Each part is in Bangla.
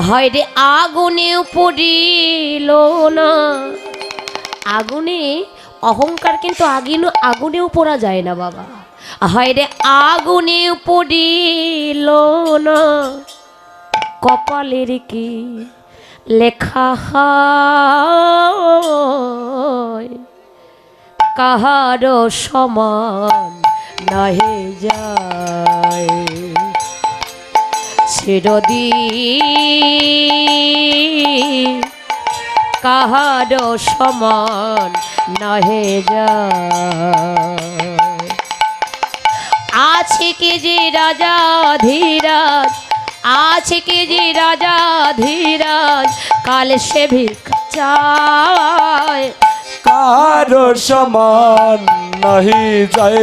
হয় রে আগুনেও পড়িল না। আগুনে, অহংকার কিন্তু আগুন আগুনেও পড়া যায় না বাবা। হয় রে আগুনেও পড়িল না। কপালের কি লেখা হয়? কাহার সমান নাহে যায় চিরদিন কাহার সমান নহে যায়। আছে কে যে রাজা ধীরাজ? আছে কে যে রাজা ধীরাজ? কাল সে ভিক চায়। কারও সমান নাহি যায়।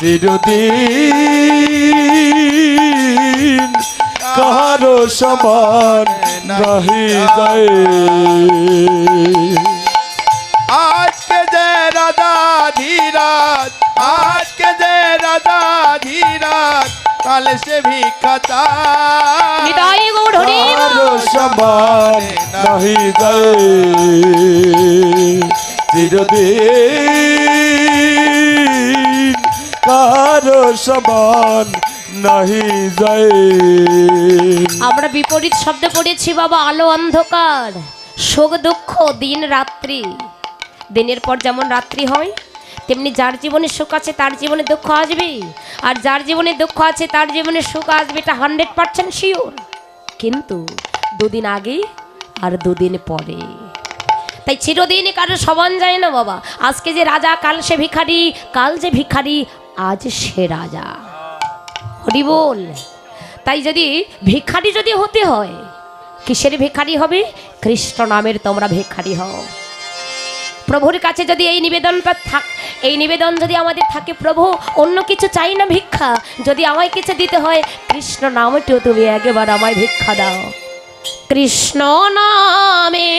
চিরদিন কারও সমান নাহি যায়। আজকে যে রাজা ধীরাজ আজকে যে রাজা ধীরাজ কাল সে ভিক্ষা কারও সমান নাহি যায়। চিরদিন কারও সমান নাহি যায়। আমরা বিপরীত শব্দ পড়েছি বাবা, আলো অন্ধকার, শোক দুঃখ, দিন রাত্রি। দিনের পর যেমন রাত্রি হয়, তেমনি যার জীবনে সুখ আছে তার জীবনে দুঃখ আসবে। আর যার জীবনে দুঃখ আছে তার জীবনে সুখ আসবে, এটা হান্ড্রেড পার্সেন্ট শিওর। কিন্তু দুদিন আগে আর দুদিন পরে। তাই চিরদিন কারও সমান যায় না বাবা। আজকে যে রাজা, কাল সে ভিখারি, কাল যে ভিখারি, আজ সে রাজা। হরি বল। তাই যদি ভিখারি যদি হতে হয়, কিসের ভিখারি হবে? কৃষ্ণ নামের তোমরা ভিখারি হও। প্রভুর কাছে যদি এই নিবেদনটা থাক এই নিবেদন যদি আমাদের থাকে, প্রভু, অন্য কিছু চাই না ভিক্ষা? যদি আমায় কিছু দিতে হয়, কৃষ্ণ নামটিও তুমি একবার আমায় ভিক্ষা দাও। কৃষ্ণ নামে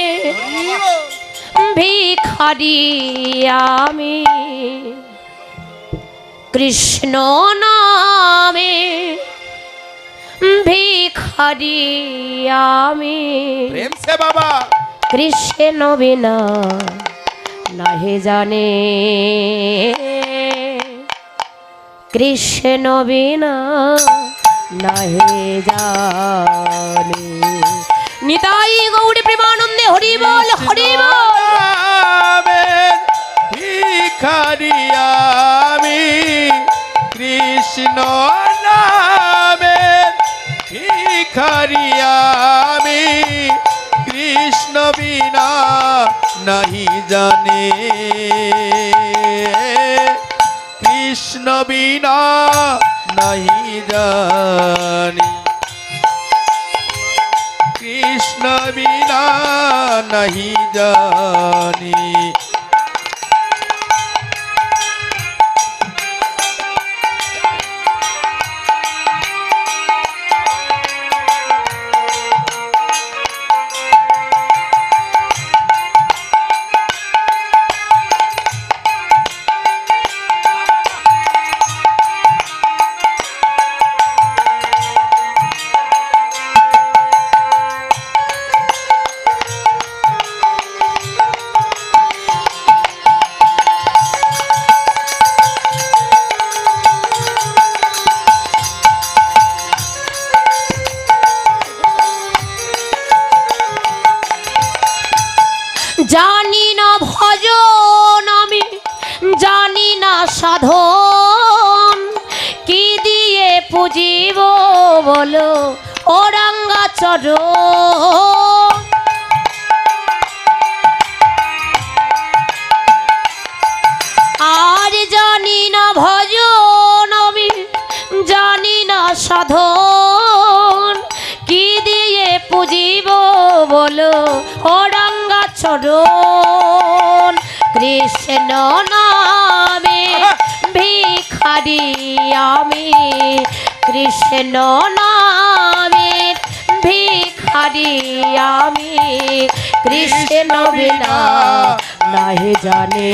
ভিখারি আমি। কৃষ্ণ নামে ভিখারি আমি। প্রেম সে বাবা। কৃষ্ণ বিনা নাহে জানে। কৃষ্ণ বিনা নাহে জানে। নিতাই গৌরী প্রেমানন্দে হরি বল হরি বল। ভিখারি ভিখারি কৃষ্ণ বিনা নাহি জানে। কৃষ্ণ বিনা নাহি জানি। কৃষ্ণ বিনা নাহি জানি। বলো ওরাঙ্গা চরণ। আর জানি না ভজন আমি জানি না সাধন। কি দিয়ে পুজিব বলো ওরাঙ্গা চরণ? কৃষ্ণ নামে ভিখারি আমি। কৃষ্ণ নামে ভিখারি আমি। কৃষ্ণ বিনা নাহি জানে।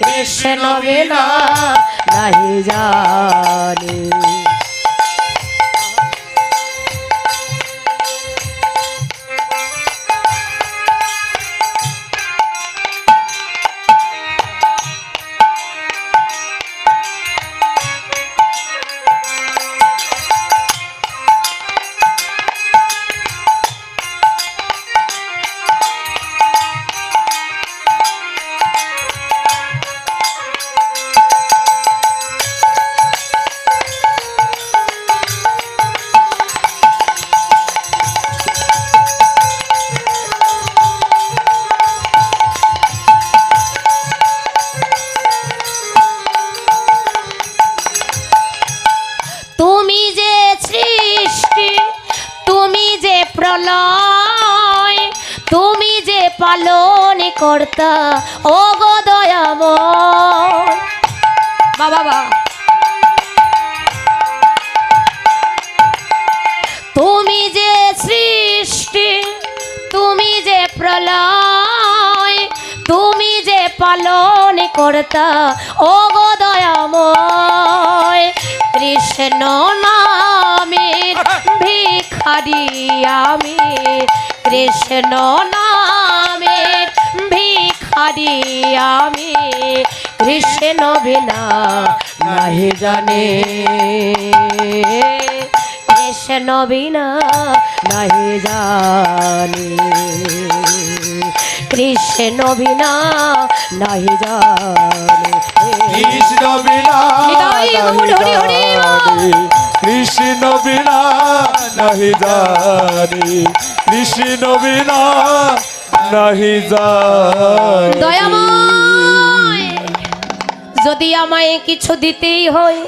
কৃষ্ণ বিনা নাহি জানে। প্রলয়, তুমি যে পালন কর্তা ও গো বাবা তুমি যে সৃষ্টি, তুমি যে প্রলয়, তুমি যে পালন কর্তা ও গো কৃষ্ণ নামের ভিখারি আমি কৃষ্ণ নামের ভিখারি আমি কৃষ্ণ বিনা নাহি জানে কৃষ্ণ বিনা নাহি জানি কৃষ্ণ বিনা নাহি জানি কৃষ্ণ বিনা হরি হরি কৃষ্ণ বিনা নাহি জানি কৃষ্ণ বিনা নাহি জানি। যদি আমায় কিছু দিতেই হয়